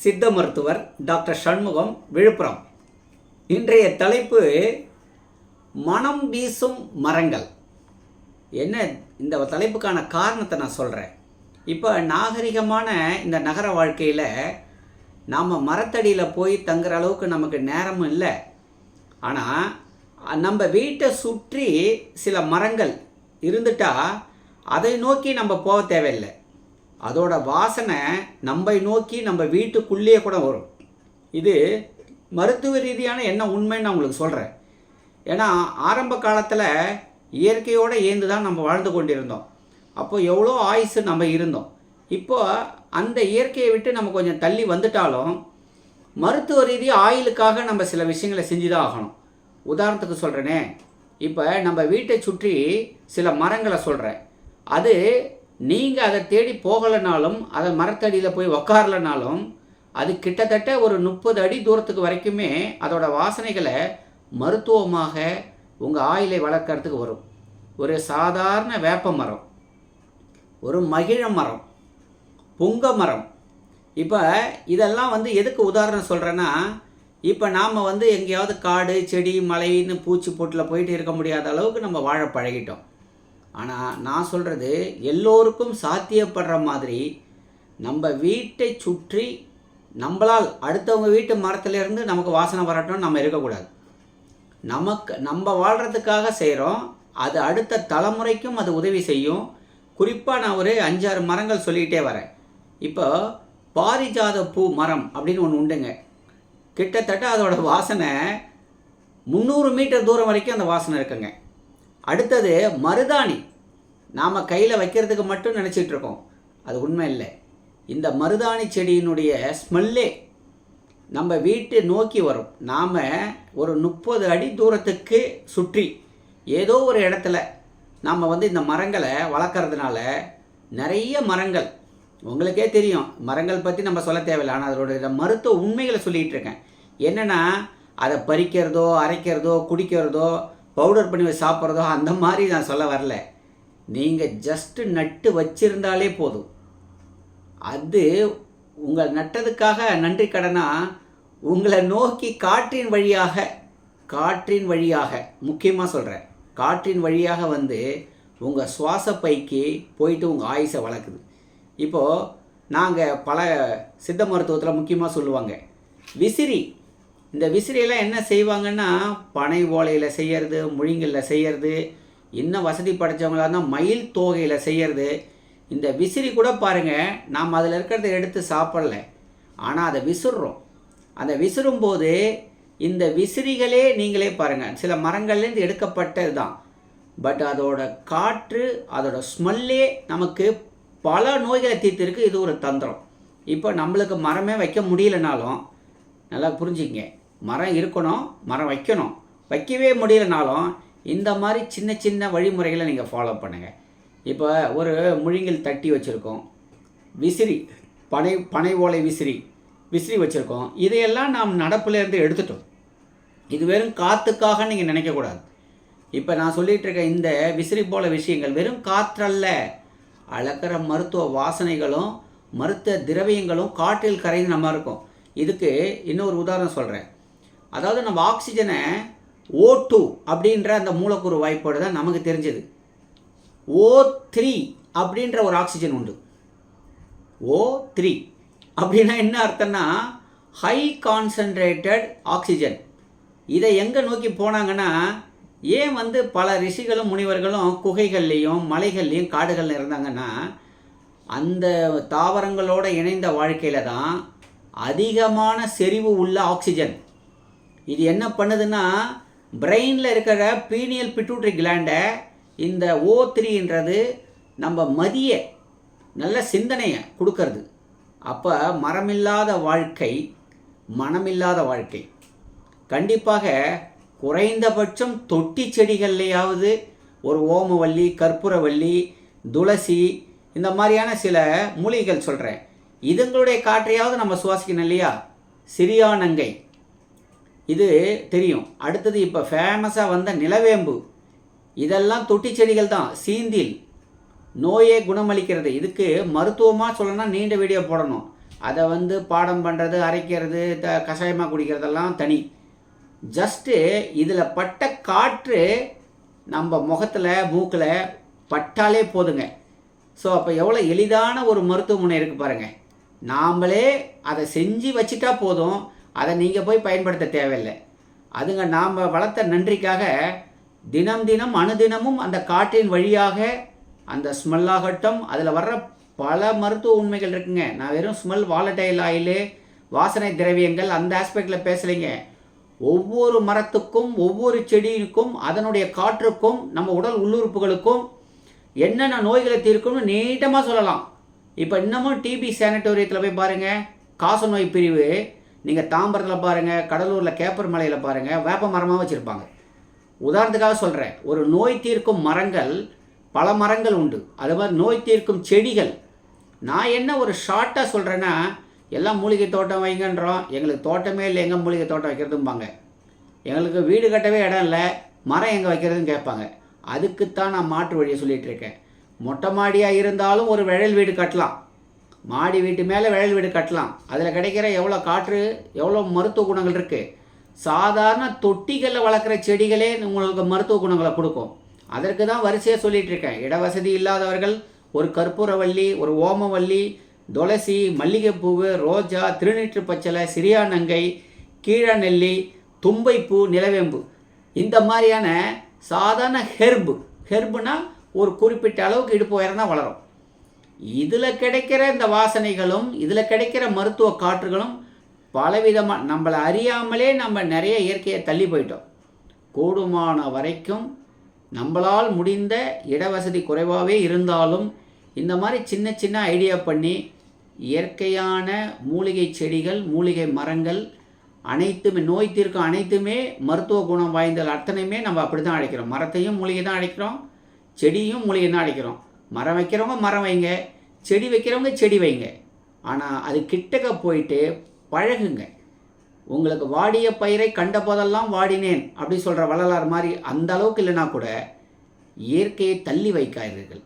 சித்த மருத்துவர் டாக்டர் சண்முகம் விழுப்புரம். இன்றைய தலைப்பு மனம் வீசும் மரங்கள். என்ன இந்த தலைப்புக்கான காரணத்தை நான் சொல்கிறேன் இப்போ நாகரிகமான இந்த நகர வாழ்க்கையில் நாம் மரத்தடியில் போய் தங்குற அளவுக்கு நமக்கு நேரமும் இல்லை. ஆனால் நம்ம வீட்டை சுற்றி சில மரங்கள் இருந்துட்டா அதை நோக்கி நம்ம போக தேவையில்லை. அதோட வாசனை நம்மை நோக்கி நம்ம வீட்டுக்குள்ளேயே கூட வரும். இது மருத்துவ ரீதியான என்ன உண்மைன்னு நான் உங்களுக்கு சொல்கிறேன் ஏன்னா ஆரம்ப காலத்தில் இயற்கையோடு ஏந்து தான் நம்ம வாழ்ந்து கொண்டிருந்தோம். அப்போ எவ்வளோ ஆயுசு நம்ம இருந்தோம். இப்போது அந்த இயற்கையை விட்டு நம்ம கொஞ்சம் தள்ளி வந்துட்டாலும் மருத்துவ ரீதியாக ஆயிலுக்காக நம்ம சில விஷயங்களை செஞ்சு தான் ஆகணும். உதாரணத்துக்கு சொல்கிறேனே இப்போ நம்ம வீட்டை சுற்றி சில மரங்களை சொல்கிறேன் அது நீங்கள் அதை தேடி போகலைனாலும் அதை மரத்தடியில் போய் உக்காரலனாலும் அது கிட்டத்தட்ட ஒரு முப்பது அடி தூரத்துக்கு வரைக்குமே அதோட வாசனைகளை மருத்துவமாக உங்கள் ஆயிலை வளர்க்கறதுக்கு வரும். ஒரு சாதாரண வேப்ப மரம் ஒரு மகிழ மரம் புங்க மரம். இப்போ இதெல்லாம் வந்து எதுக்கு உதாரணம் சொல்கிறேன்னா இப்போ நாம் வந்து எங்கேயாவது காடு செடி மலைன்னு பூச்சி போட்டில் போயிட்டு இருக்க முடியாத அளவுக்கு நம்ம வாழ பழகிட்டோம். ஆனால் நான் சொல்கிறது எல்லோருக்கும் சாத்தியப்படுற மாதிரி நம்ம வீட்டை சுற்றி நம்மளால் அடுத்தவங்க வீட்டு மரத்துலேருந்து நமக்கு வாசனை வரட்டும் நம்ம இருக்கக்கூடாது. நமக்கு நம்ம வாழ்கிறதுக்காக செய்கிறோம் அது அடுத்த தலைமுறைக்கும் அது உதவி செய்யும். குறிப்பாக நான் ஒரு அஞ்சாறு மரங்கள் சொல்லிக்கிட்டே வரேன். இப்போ பாரிஜாத பூ மரம் அப்படின்னு ஒன்று உண்டுங்க. கிட்டத்தட்ட அதோட வாசனை முந்நூறு மீட்டர் தூரம் வரைக்கும் அந்த வாசனை இருக்குங்க. அடுத்தது மருதாணி. நாம் கையில் வைக்கிறதுக்கு மட்டும் நினச்சிட்டு இருக்கோம். அது உண்மை இல்லை. இந்த மருதாணி செடியினுடைய ஸ்மெல்லே நம்ம வீட்டை நோக்கி வரும். நாம் ஒரு முப்பது அடி தூரத்துக்கு சுற்றி ஏதோ ஒரு இடத்துல நாம் வந்து இந்த மரங்களை வளர்க்குறதுனால நிறைய மரங்கள் உங்களுக்கே தெரியும் மரங்கள் பற்றி நம்ம சொல்ல தேவையில்லை. ஆனால் அதோட மருத்துவ உண்மைகளை சொல்லிகிட்டு இருக்கேன். என்னென்னா அதை பறிக்கிறதோ அரைக்கிறதோ குடிக்கிறதோ பவுடர் பண்ணி சாப்பிட்றதோ அந்த மாதிரி நான் சொல்ல வரல. நீங்கள் ஜஸ்ட்டு நட்டு வச்சிருந்தாலே போதும். அது உங்கள் நட்டதுக்காக நன்றி கடனா உங்களை நோக்கி காற்றின் வழியாக காற்றின் வழியாக முக்கியமாக சொல்கிறேன் காற்றின் வழியாக வந்து உங்கள் சுவாச பைக்கு போயிட்டு உங்கள் ஆயுசை வளர்க்குது. இப்போது நாங்கள் பல சித்த மருத்துவத்தில் முக்கியமாக சொல்லுவாங்க விசிறி இந்த விசிறியெல்லாம் என்ன செய்வாங்கன்னா பனை ஓலையில் செய்யறது முழிங்கல்ல செய்யறது இன்னும் வசதி படைத்தவங்களாக இருந்தால் மயில் தோகையில் செய்யறது. இந்த விசிறி கூட பாருங்கள் நாம் அதில் இருக்கிறத எடுத்து சாப்பிடல. ஆனால் அதை விசிறோம். அந்த விசிறும்போது இந்த விசிறிகளே நீங்களே பாருங்கள் சில மரங்கள்லேருந்து எடுக்கப்பட்டது தான் பட் அதோட காற்று அதோட ஸ்மெல்லே நமக்கு பல நோய்களை தீர்த்திருக்கு. இது ஒரு தந்திரம். இப்போ நம்மளுக்கு மரமே வைக்க முடியலனாலும் நல்லா புரிஞ்சுங்க மரம் இருக்கணும் மரம் வைக்கணும். வைக்கவே முடியலனாலும் இந்த மாதிரி சின்ன சின்ன வழிமுறைகளை நீங்கள் ஃபாலோ பண்ணுங்கள் இப்போ ஒரு முழுங்கில் தட்டி வச்சுருக்கோம். விசிறி பனை பனை ஓலை விசிறி விசிறி வச்சுருக்கோம். இதையெல்லாம் நாம் நடப்புலேருந்து எடுத்துட்டோம். இது வெறும் காற்றுக்காக நீங்கள் நினைக்கக்கூடாது இப்போ நான் சொல்லிகிட்டு இருக்க இந்த விசிறி போல விஷயங்கள் வெறும் காற்றல்ல. அளக்கிற மருத்துவ வாசனைகளும் மருத்துவ திரவியங்களும் காற்றில் கரைந்து நம்ம இருக்கும். இதுக்கு இன்னொரு உதாரணம் சொல்கிறேன் அதாவது நம்ம ஆக்சிஜனை ஓ டூ அப்படின்ற அந்த மூலக்கூறு வாய்ப்போடு தான் நமக்கு தெரிஞ்சது. ஓ த்ரீ அப்படின்ற ஒரு ஆக்சிஜன் உண்டு. ஓ த்ரீ அப்படின்னா என்ன அர்த்தம்னா ஹை கான்சன்ட்ரேட்டட் ஆக்சிஜன் இதை எங்கே நோக்கி போனாங்கன்னா ஏன் வந்து பல ரிஷிகளும் முனிவர்களும் குகைகள்லேயும் மலைகள்லேயும் காடுகளில் இருந்தாங்கன்னா அந்த தாவரங்களோட இணைந்த வாழ்க்கையில் தான் அதிகமான செறிவு உள்ள ஆக்சிஜன் இது என்ன பண்ணுதுன்னா பிரெயினில் இருக்கிற பீனியல் பிட்டூட்ரி கிளாண்டை இந்த ஓ த்ரீன்றது நம்ம மதிய நல்ல சிந்தனையை கொடுக்கறது. அப்போ மரமில்லாத வாழ்க்கை மனமில்லாத வாழ்க்கை. கண்டிப்பாக குறைந்தபட்சம் தொட்டி செடிகள்லையாவது ஒரு ஓமவல்லி கற்பூரவல்லி துளசி இந்த மாதிரியான சில மூலிகைகள் சொல்கிறேன் இதுங்களுடைய காற்றையாவது நம்ம சுவாசிக்கணும் இல்லையா? சிறியானங்கை. இது தெரியும். அடுத்தது இப்போ ஃபேமஸாக வந்த நிலவேம்பு. இதெல்லாம் தொட்டி செடிகள் தான். சீந்தில். நோயை குணமளிக்கிறது. இதுக்கு மருத்துவமாக சொல்லணும்னா நீண்ட வீடியோ போடணும். அதை வந்து பாடம் பண்ணுறது அரைக்கிறது த கஷாயமாக குடிக்கிறதெல்லாம் தனி. ஜஸ்ட்டு இதில் பட்ட காற்று நம்ம முகத்தில் மூக்கில் பட்டாலே போதுங்க. ஸோ அப்போ எவ்வளோ எளிதான ஒரு மருத்துவமனை இருக்குது பாருங்கள் நாமளே அதை செஞ்சு வச்சுட்டா போதும். அதை நீங்கள் போய் பயன்படுத்த தேவையில்லை. அதுங்க நாம் வளர்த்த நன்றிக்காக தினம் தினம் அனுதினமும் அந்த காற்றின் வழியாக அந்த ஸ்மெல்லாகட்டும் அதில் வர்ற பல மருத்துவ உண்மைகள் இருக்குங்க. நான் வெறும் ஸ்மெல் வாலடைல் ஆயிலு வாசனை திரவியங்கள் அந்த ஆஸ்பெக்டில் பேசலைங்க. ஒவ்வொரு மரத்துக்கும் ஒவ்வொரு செடிக்கும் அதனுடைய காற்றுக்கும் நம்ம உடல் உள்ளுறுப்புகளுக்கும் என்னென்ன நோய்களை தீர்க்கும்னு நீட்டமாக சொல்லலாம். இப்போ இன்னமும் டிபி சேனட்டோரியத்தில் போய் பாருங்கள் காச நோய் பிரிவு. நீங்கள் தாம்பரத்தில் பாருங்கள் கடலூரில் கேப்பர் மலையில் பாருங்கள் வேப்ப மரமாக வச்சுருப்பாங்க. உதாரணத்துக்காக சொல்கிறேன் ஒரு நோய் தீர்க்கும் மரங்கள் பல மரங்கள் உண்டு. அது மாதிரி நோய் தீர்க்கும் செடிகள். நான் என்ன ஒரு ஷார்ட்டாக சொல்கிறேன்னா எல்லாம் மூலிகை தோட்டம் வைங்கன்றோம். எங்களுக்கு தோட்டமே இல்லை எங்கே மூலிகை தோட்டம் வைக்கிறதும்பாங்க. எங்களுக்கு வீடு கட்டவே இடம் இல்லை மரம் எங்கே வைக்கிறதுன்னு கேட்பாங்க. அதுக்குத்தான் நான் மாற்று வழியை சொல்லிகிட்டு இருக்கேன். மொட்டை மாடியாக இருந்தாலும் ஒரு விழல் வீடு கட்டலாம். மாடி வீட்டு மேலே விழல் வீடு கட்டலாம். அதில் கிடைக்கிற எவ்வளோ காற்று எவ்வளோ மருத்துவ குணங்கள் இருக்குது சாதாரண தொட்டிகளில் வளர்க்குற செடிகளே உங்களுக்கு மருத்துவ குணங்களை கொடுக்கும். அதற்கு தான் வரிசையாக சொல்லிகிட்டு இருக்கேன். இடவசதி இல்லாதவர்கள் ஒரு கற்பூரவள்ளி ஒரு ஓமவல்லி துளசி மல்லிகைப்பூவு ரோஜா திருநீற்று பச்சலை சிறியானங்கை கீழநெல்லி தும்பைப்பூ நிலவேம்பு. இந்த மாதிரியான சாதாரண ஹெர்பு. ஹெர்புனா ஒரு குறிப்பிட்ட அளவுக்கு இடுப்பு உயரம் தான் வளரும். இதில் கிடைக்கிற இந்த வாசனைகளும் இதில் கிடைக்கிற மருத்துவ காற்றுகளும் பலவிதமாக நம்மளை அறியாமலே நம்ம நிறைய இயற்கையை தள்ளி போயிட்டோம். கூடுமான வரைக்கும் நம்மளால் முடிந்த இடவசதி குறைவாகவே இருந்தாலும் இந்த மாதிரி சின்ன சின்ன ஐடியா பண்ணி இயற்கையான மூலிகை செடிகள் மூலிகை மரங்கள் அனைத்துமே நோய் தீர்க்கும் அனைத்துமே மருத்துவ குணம் வாய்ந்த அத்தனையுமே நம்ம அப்படி தான் அழைக்கிறோம். மரத்தையும் மூலிகை தான் அழைக்கிறோம். செடியும் மூலிகை தான் அடிக்கிறோம் மரம் வைக்கிறவங்க மரம் வைங்க செடி வைக்கிறவங்க செடி வைங்க. ஆனால் அது கிட்டக்க போயிட்டு பழகுங்க. உங்களுக்கு வாடிய பயிரை கண்ட போதெல்லாம் வாடினேன் அப்படி சொல்கிற வள்ளலார் மாதிரி அந்த அளவுக்கு இல்லைனா கூட இயற்கையை தள்ளி வைக்காதீர்கள்.